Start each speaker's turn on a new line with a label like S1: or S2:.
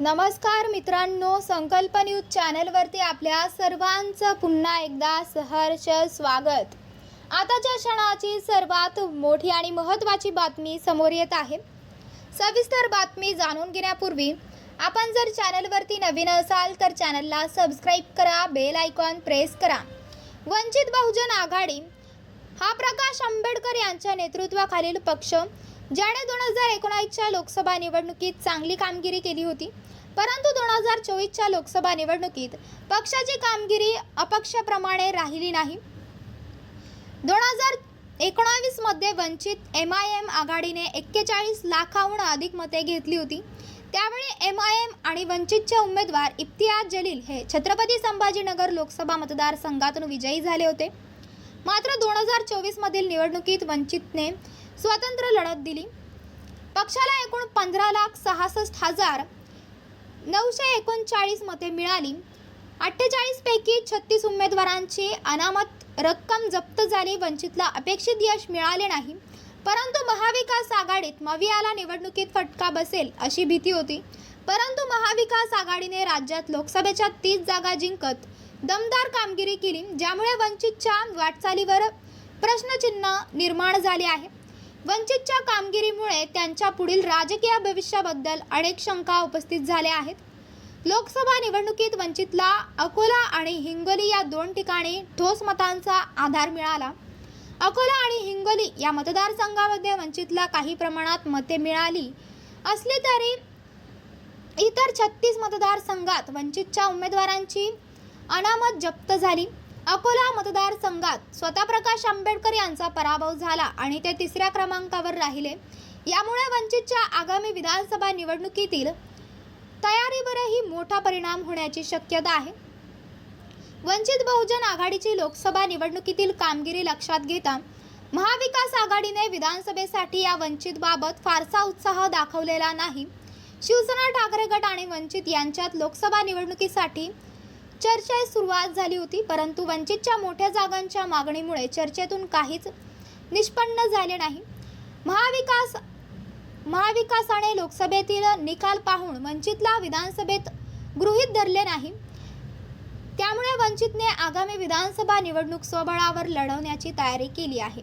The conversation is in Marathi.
S1: नमस्कार मित्रांनो संकल्प न्यूज चॅनलवरती आपल्या सर्वांचं पुन्हा एकदा सहर्ष स्वागत. आताच्या क्षणाची सर्वात मोठी आणि महत्त्वाची बातमी समोर येत आहे. सविस्तर बातमी जाणून घेण्यापूर्वी आपण जर चॅनलवरती नवीन असाल तर चॅनलला सबस्क्राईब करा बेल आयकॉन प्रेस करा. वंचित बहुजन आघाडी हा प्रकाश आंबेडकर यांच्या नेतृत्वाखालील पक्ष ज्याने दोन हजार एकोणावीसच्या लोकसभा निवडणुकीत चांगली कामगिरी केली होती परंतु दोन हजार चोवीसच्या लोकसभा निवडणुकीत पक्षाची कामगिरी अपक्षाप्रमाणे राहिली नाही. दोन हजार एकोणावीसमध्ये वंचित एम आय एम आघाडीने एक्केचाळीस लाखाहून अधिक मते घेतली होती. त्यावेळी एम आय एम आणि वंचितचे उमेदवार इफ्तियाज जलील हे छत्रपती संभाजीनगर लोकसभा मतदारसंघातून विजयी झाले होते. मात्र दोन हजार चोवीसमधील निवडणुकीत वंचितने स्वतंत्र लढत दिली. पक्षाला एकूण पंधरा लाख सहासष्ट हजार नऊशे एकोणचाळीस मते मिळाली. अठ्ठेचाळीसपैकी छत्तीस उमेदवारांची अनामत रक्कम जप्त झाली वंचितला अपेक्षित यश मिळाले नाही. परंतु महाविकास आघाडीत मवियाला निवडणुकीत फटका बसेल अशी भीती होती. परंतु महाविकास आघाडीने राज्यात लोकसभेच्या तीस जागा जिंकत दमदार कामगिरी केली ज्यामुळे वंचितच्या वाटचालीवर प्रश्नचिन्ह निर्माण झाले आहे. वंचितच्या कामगिरीमुळे त्यांच्या पुढील राजकीय भविष्याबद्दल अनेक शंका उपस्थित झाल्या आहेत. लोकसभा निवडणुकीत वंचितला अकोला आणि हिंगोली या दोन ठिकाणी ठोस मतांचा आधार मिळाला. अकोला आणि हिंगोली या मतदारसंघामध्ये वंचितला काही प्रमाणात मते मिळाली असली तरी इतर छत्तीस मतदारसंघात वंचितच्या उमेदवारांची अनामत जप्त झाली. अकोला मतदारसंघात स्वतः प्रकाश आंबेडकर यांचा पराभव झाला आणि ते तिसऱ्या क्रमांकावर राहिले. यामुळे वंचितच्या आगामी विधानसभा निवडणुकीतील तयारीवरही मोठा परिणाम होण्याची शक्यता आहे. वंचित बहुजन आघाडीची लोकसभा निवडणुकीतील कामगिरी लक्षात घेता महाविकास आघाडीने विधानसभेसाठी या वंचितबाबत फारसा उत्साह दाखवलेला नाही. शिवसेना ठाकरे गट आणि वंचित यांच्यात लोकसभा निवडणुकीसाठी चर्चेस सुरुवात झाली होती परंतु वंचितच्या मोठ्या जागांच्या मागणीमुळे चर्चेतून काहीच निष्पन्न झाले नाही. महाविकास महाविकासाने लोकसभेतील निकाल पाहून वंचितला विधानसभेत गृहीत धरले नाही. त्यामुळे वंचितने आगामी विधानसभा निवडणूक स्वबळावर लढवण्याची तयारी केली आहे.